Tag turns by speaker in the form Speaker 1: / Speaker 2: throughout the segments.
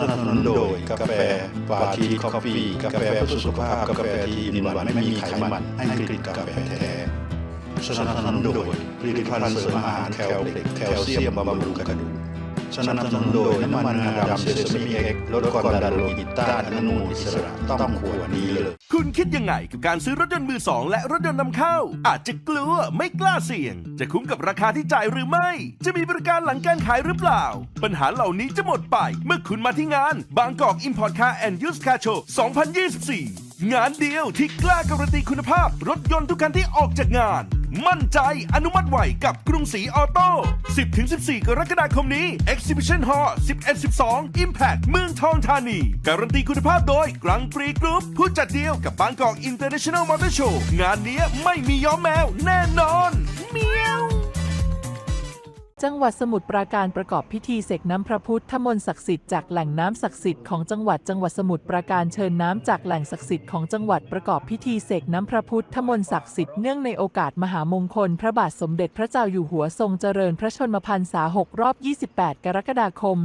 Speaker 1: สนัสนนนโดยกาแฟปาทีคอฟฟี่กาแฟเพื่อสุขภาพกาแฟที่มีหวานไม่มีไขมันให้กลิ่นกาแฟแท้สนับสนุนโดยผลิตภัณฑ์เสริมอาหารแคลเล็กแคลเซียมบำรุงกระดูก สนับสนุนโดยน้ำมันงาดำเซซามิเอ็กซ์ลดความดันโลหิตต้านอนุมูลอิสระต้องขวดนี้เลย
Speaker 2: คุณคิดยังไงกับการซื้อรถยนต์มือสองและรถยนต์นำเข้า อาจจะกลัวไม่กล้าเสี่ยง จะคุ้มกับราคาที่จ่ายหรือไม่ จะมีบริการหลังการขายหรือเปล่า ปัญหาเหล่านี้จะหมดไป เมื่อคุณมาที่งาน บางกอก Import Car and Used Car Show 2024 งานเดียวที่กล้าการันตีคุณภาพ รถยนต์ทุกคันที่ออกจากงาน มั่นใจอนุมัติไวกับกรุงศรีออโต้ 10-14 กรกฎาคมนี้ Exhibition Hall 11-12 Impact เมืองทองธานี การันตีคุณภาพโดยกรังปรีกรุ๊ปผู้จัดเดียวกับบางกอกอินเตอร์เนชั่นแนลมอเตอร์โชว์งานนี้ไม่มีย้อมแมวแน่นอน
Speaker 3: จังหวัดสมุทรปราการประกอบพิธีเสกน้ำพระพุทธมนต์ศักดิ์สิทธิ์จากแหล่งน้ำศักดิ์สิทธิ์ของจังหวัดจังหวัดสมุทรปราการเชิญน้ำจากแหล่งศักดิ์สิทธิ์ของจังหวัดประกอบพิธีเสกน้ำพระพุทธมนต์ศักดิ์สิทธิ์เนื่องในโอกาสมหามงคล พระบาทสมเด็จพระเจ้าอยู่หัวทรงเจริญพระชนมพรรษา 6 รอบ 28 กรกฎาคม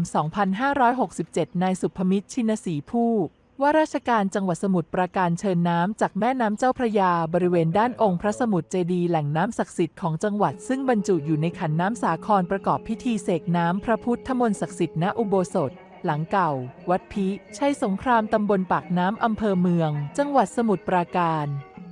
Speaker 3: 2567 นายสุภมิตรชินศรีผู้ ว่าราชการจังหวัดสมุทรปราการเชิญน้ำจากแม่น้ำเจ้าพระยาบริเวณด้านองค์พระสมุทรเจดีย์แหล่งน้ำศักดิ์สิทธิ์ของจังหวัดซึ่งบรรจุอยู่ในขันน้ำสาครประกอบพิธีเสกน้ำพระพุทธมนต์ศักดิ์สิทธิ์ณอุโบสถ หลังเก่า วัดพิชัยสงครามตำบลปากน้ำอำเภอเมือง จังหวัดสมุทรปราการ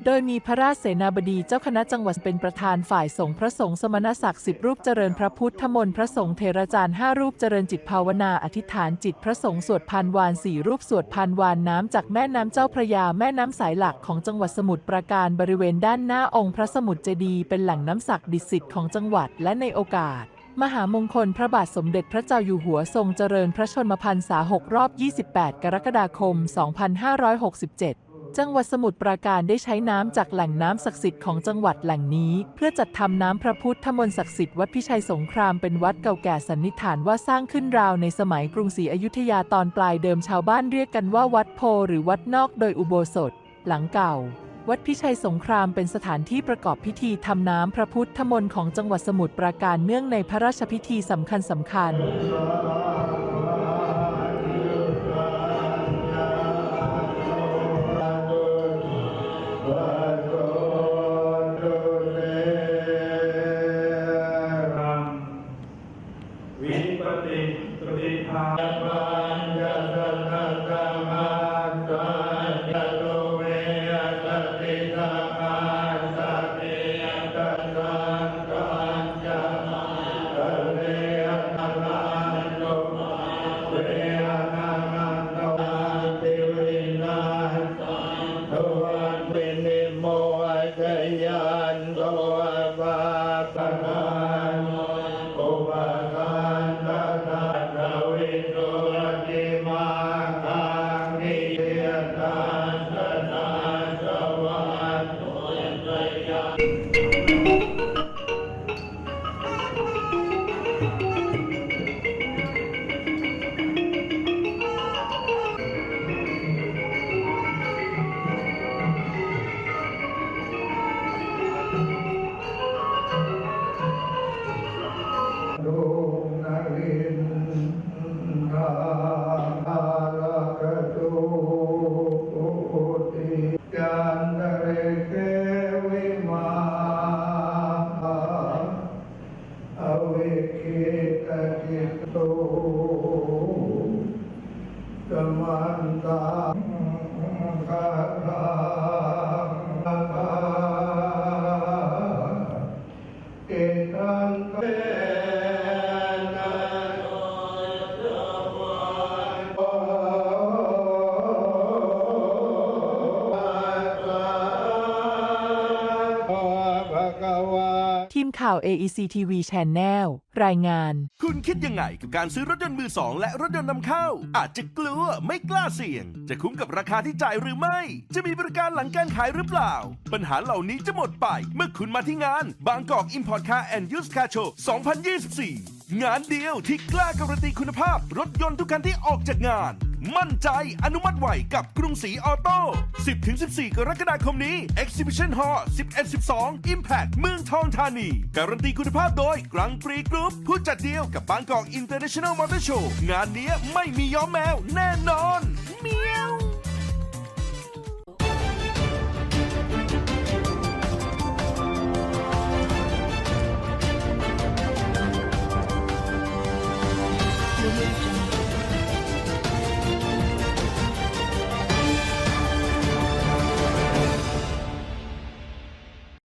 Speaker 3: ดยมีพระราชเสนาบดีเจ้าคณะจังหวัดเป็นประธานฝ่ายสงฆ์พระสงฆ์สมณศักดิ์สิบรูปเจริญพระพุทธมนต์พระสงฆ์เทราจารย์ห้ารูปเจริญจิตภาวนาอธิษฐานจิตพระสงฆ์สวดพันวานสี่รูปสวดพันวานน้ำจากแม่น้ำเจ้าพระยาแม่น้ำสายหลักของจังหวัดสมุทรปราการบริเวณด้านหน้าองค์พระสมุทรเจดีย์เป็นแหล่งน้ำศักดิ์สิทธิ์ของจังหวัดและในโอกาสมหามงคลพระบาทสมเด็จพระเจ้าอยู่หัวทรงเจริญพระชนมพรรษา 6 รอบ 28 กรกฎาคม 2567 จังหวัดสมุทรปราการได้ใช้น้ำจากแหล่งน้ำศักดิ์สิทธิ์ของจังหวัดแหล่งนี้ เพื่อจัดทำน้ำพระพุทธมนต์ศักดิ์สิทธิ์วัดพิชัยสงครามเป็นวัดเก่าแก่สันนิษฐานว่าสร้างขึ้นราวในสมัยกรุงศรีอยุธยาตอนปลายเดิมชาวบ้านเรียกกันว่าวัดโพหรือวัดนอกโดยอุโบสถ หลังเก่า วัดพิชัยสงครามเป็นสถานที่ประกอบพิธีทำน้ำพระพุทธมนต์ของจังหวัดสมุทรปราการเนื่องในพระราชพิธีสำคัญสำคัญ
Speaker 4: จ เอตันเต
Speaker 3: ทีมข่าว AEC TV Channel รายงาน
Speaker 2: คุณคิดยังไงกับการซื้อรถยนต์มือสองและรถยนต์นำเข้า อาจจะกลัวไม่กล้าเสี่ยง จะคุ้มกับราคาที่จ่ายหรือไม่ จะมีบริการหลังการขายหรือเปล่า ปัญหาเหล่านี้จะหมดไป เมื่อคุณมาที่งาน บางกอก Import Car and Used Car Show 2024 งานเดียวที่กล้าการันตีคุณภาพ รถยนต์ทุกคันที่ออกจากงาน มั่นใจอนุมัติไวกับกรุงศรีออโต้ 10-14 กรกฎาคมนี้ Exhibition Hall 11-12 Impact เมืองทองธานี การันตีคุณภาพโดยกรังปรีกรุ๊ปผู้จัดเดียวกับบางกอกอินเตอร์เนชั่นแนลมอเตอร์โชว์งานนี้ไม่มีย้อมแมวแน่นอน